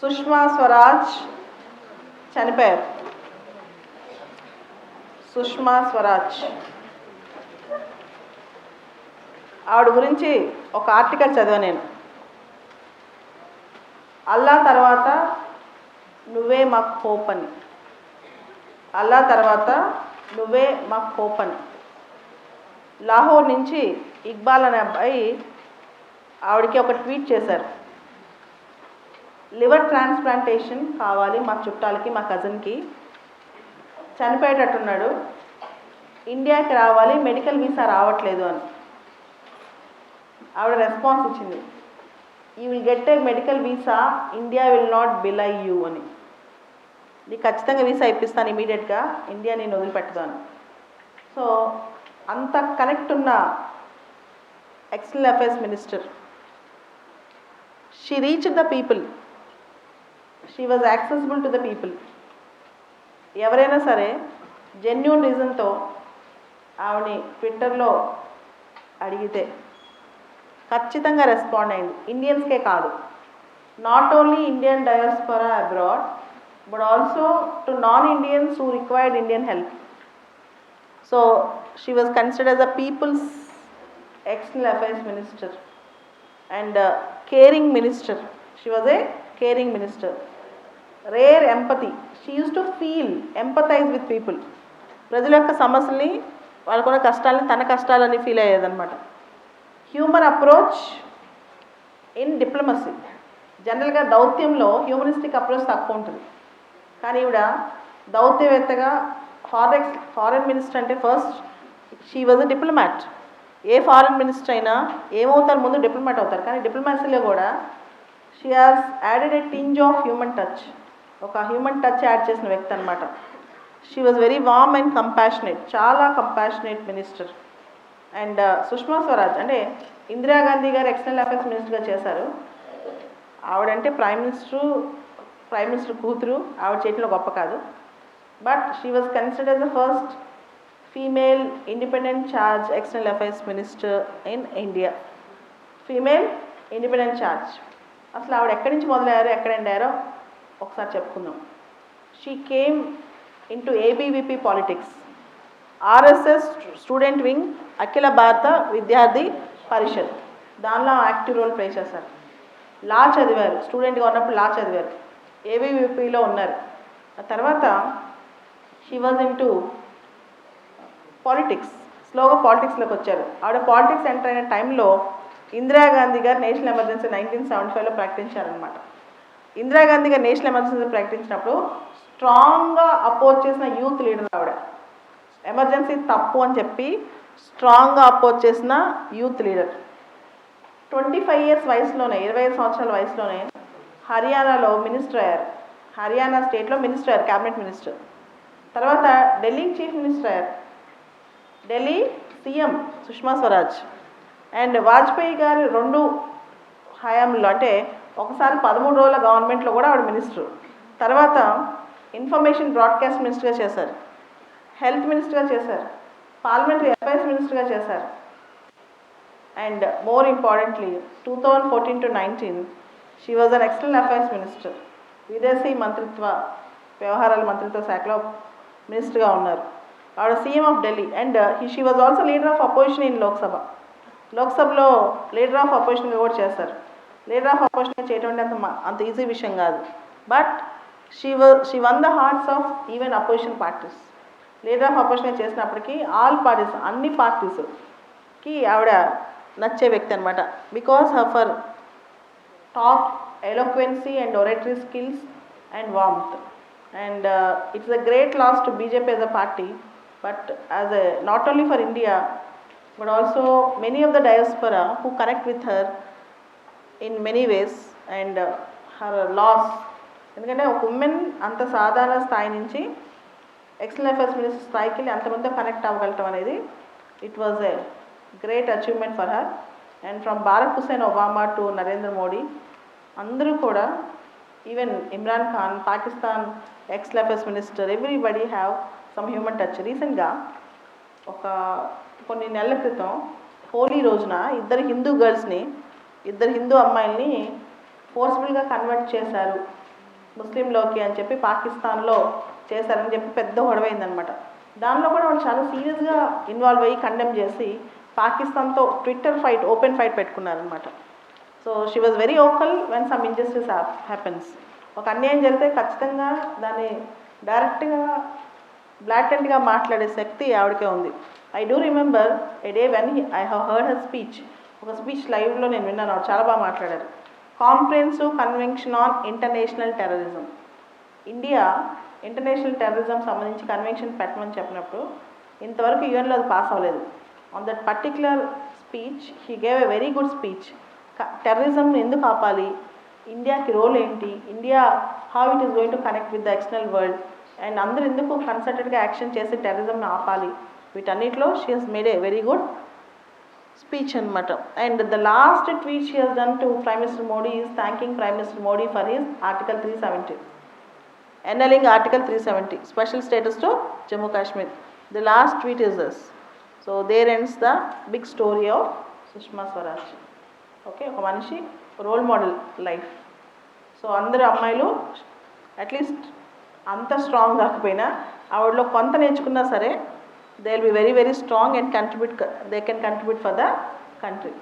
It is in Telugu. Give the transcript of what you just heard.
సుష్మా స్వరాజ్ చనిపోయారు. సుష్మా స్వరాజ్. ఆవిడ గురించి ఒక ఆర్టికల్ చదివా నేను. అల్లా తర్వాత నువ్వే మాకు హోప్ అని అల్లా తర్వాత నువ్వే మాకు హోప్ అని లాహోర్ నుంచి ఇక్బాల్ అనే అబ్బాయి ఆవిడకి ఒక ట్వీట్ చేశారు. లివర్ ట్రాన్స్ప్లాంటేషన్ కావాలి మా చుట్టాలకి మా కజిన్కి. చనిపోయేటట్టున్నాడు. ఇండియాకి రావాలి మెడికల్ వీసా రావట్లేదు అని. ఆవిడ రెస్పాన్స్ ఇచ్చింది. You will get a medical visa India will not belie you అని. నీకు ఖచ్చితంగా వీసా ఇప్పిస్తాను ఇమీడియట్గా ఇండియా నేను వదిలిపెట్టదు సో అంత కనెక్ట్ ఉన్న external affairs minister. She reach the people she was accessible to the people ఎవరైనా సరే జెన్యున్ రీజన్తో ఆవిడని ట్విట్టర్లో అడిగితే ఖచ్చితంగా రెస్పాండ్ అయింది. ఇండియన్స్కే కాదు. Not only Indian diaspora abroad but also to non Indians who required Indian help so she was considered as a people's external affairs minister and caring minister she was a caring minister rare empathy she use to feel empathise with people ప్రజల యొక్క సమస్యల్ని వాళ్ళకున్న కష్టాలని తన కష్టాలని ఫీల్ అయ్యేదన్నమాట. హ్యూమన్ అప్రోచ్ ఇన్ డిప్లొమసీ జనరల్గా దౌత్యంలో హ్యూమనిస్టిక్ అప్రోచ్ తక్కువ ఉంటుంది. కానీ ఈవిడ దౌత్యవేత్తగా ఫారెన్ ఫారెన్ మినిస్టర్ అంటే first she was a diplomat a foreign minister అయినా ఏమవుతారు ముందు డిప్లొమాట్ అవుతారు. కానీ డిప్లొమాసీలో కూడా she has added a tinge of human touch ఒక హ్యూమన్ టచ్ యాడ్ చేసిన వ్యక్తి అనమాట she was very warm and compassionate చాలా compassionate minister and Sushma Swaraj అంటే ఇందిరాగాంధీ గారు ఎక్స్టర్నల్ అఫేర్స్ మినిస్టర్గా చేశారు. ఆవిడంటే ప్రైమ్ మినిస్టరు ప్రైమ్ మినిస్టర్ కూతురు. ఆవిడ చేతిలో గొప్ప కాదు. But she was consider the first female independent charge external affairs minister in India female independent charge అసలు ఆవిడ ఎక్కడి నుంచి మొదలయ్యారో ఎక్కడ ఎండారో ఒకసారి చెప్పుకుందాం. She came into ABVP politics RSS student wing Akhil Bharat Vidyarthi Parishad దానిలో యాక్టివ్ రోల్ ప్లే చేశారు. లా చదివారు. స్టూడెంట్గా ఉన్నప్పుడు లా చదివారు. ఏబీవీపీలో ఉన్నారు. ఆ తర్వాత she was in to politics స్లోగా పాలిటిక్స్లోకి వచ్చారు. ఆవిడ పాలిటిక్స్ ఎంటర్ అయిన టైంలో ఇందిరాగాంధీ గారు నేషనల్ ఎమర్జెన్సీ నైన్టీన్ సెవెంటీ ఫైవ్లో ప్రకటించారనమాట ఇందిరాగాంధీ గారు నేషనల్ ఎమర్జెన్సీ ప్రకటించినప్పుడు స్ట్రాంగ్గా అపోజ్ చేసిన యూత్ లీడర్ ఆవిడ. ఎమర్జెన్సీ తప్పు అని చెప్పి స్ట్రాంగ్గా అపోజ్ చేసిన youth leader. Twenty five years వయసులోనే ఇరవై ఐదు సంవత్సరాల వయసులోనే హర్యానాలో మినిస్టర్ అయ్యారు. హర్యానా స్టేట్లో మినిస్టర్ అయ్యారు క్యాబినెట్ మినిస్టర్. తర్వాత ఢిల్లీ చీఫ్ మినిస్టర్ అయ్యారు. ఢిల్లీ సీఎం సుష్మా స్వరాజ్. అండ్ వాజ్పేయి గారు రెండు హయాంలో అంటే ఒకసారి పదమూడు రోజుల గవర్నమెంట్లో కూడా ఆవిడ మినిస్టర్. తర్వాత ఇన్ఫర్మేషన్ బ్రాడ్కాస్ట్ మినిస్టర్గా చేశారు. హెల్త్ మినిస్టర్గా చేశారు. పార్లమెంటరీ అఫైర్స్ మినిస్టర్గా చేశారు. And more importantly two thousand fourteen to nineteen she was an external affairs minister. విదేశీ మంత్రిత్వ వ్యవహారాల మంత్రిత్వ శాఖలో మినిస్టర్గా ఉన్నారు. ఆవిడ CM of Delhi and she was also leader of opposition in Lok Sabha. లోక్సభలో లీడర్ ఆఫ్ అపోజిషన్గా కూడా చేశారు. లీడర్ ఆఫ్ అపోజిషన్ చేయటం అంటే అంత మ- అంత ఈజీ విషయం కాదు. But she she won the hearts of even opposition parties leader of opposition చేసినప్పటికీ ఆల్ పార్టీస్ అన్ని పార్టీస్కి ఆవిడ నచ్చే వ్యక్తి అనమాట because of her talk eloquence and oratory skills and warmth and it's a great loss to BJP as a party but as a not only for India but also many of the diaspora who connect with her in many ways and her loss ఎందుకంటే ఒక ఉమెన్ అంత సాధారణ స్థాయి నుంచి ఎక్స్టర్నల్ అఫేర్స్ మినిస్టర్ స్థాయికి వెళ్ళి అంతమంది కనెక్ట్ అవ్వగలటం అనేది it was a great achievement for her and from Bharat Hussein Obama to Narendra Modi అందరూ కూడా even Imran Khan Pakistan ex affairs minister everybody have some human touch రీసెంట్గా ఒక కొన్ని నెలల క్రితం హోలీ రోజున ఇద్దరు హిందూ గర్ల్స్ని ఇద్దరు హిందూ అమ్మాయిల్ని ఫోర్స్ఫుల్గా కన్వర్ట్ చేశారు. ముస్లింలోకి అని చెప్పి పాకిస్తాన్లో చేశారని చెప్పి పెద్ద గొడవైందనమాట దానిలో కూడా వాళ్ళు చాలా సీరియస్గా ఇన్వాల్వ్ అయ్యి కండెమ్ చేసి పాకిస్తాన్తో Twitter fight open fight పెట్టుకున్నారనమాట so she was very vocal when some injustice happens ఒక అన్యాయం జరిగితే ఖచ్చితంగా దాన్ని డైరెక్ట్గా బ్లాటెంట్గా మాట్లాడే శక్తి ఆవిడకే ఉంది. I do remember a day when I have heard her speech ఒక స్పీచ్ లైవ్లో నేను విన్నాను. చాలా బాగా మాట్లాడారు. Comprehensive convention on international terrorism. India international terrorism సంబంధించి కన్వెన్షన్ పెట్టమని చెప్పినప్పుడు ఇంతవరకు యుఎన్లో అది పాస్ అవ్వలేదు. On that particular speech he gave a very good speech. టెర్రరిజంని ఎందుకు ఆపాలి ఇండియాకి రోల్ ఏంటి? India how it is going to connect with the external world? And అందరూ ఎందుకు కన్సల్టెడ్గా యాక్షన్ చేసి టెర్రరిజంని ఆపాలి? వీటన్నిటిలో she has made a very good speech అనమాట and the last tweet she has done to prime minister Modi is thanking prime minister Modi for his article three seventy. Annulling article three seventy. Special status to Jammu Kashmir. The last tweet is this. So there ends the big story of Sushma Swaraj. Okay ఒక మనిషి రోల్ మోడల్ లైఫ్. సో అందరు అమ్మాయిలు అట్లీస్ట్ అంత స్ట్రాంగ్ కాకపోయినా ఆవిడలో కొంత నేర్చుకున్నా సరే they will be very very strong and contribute they can contribute for the country.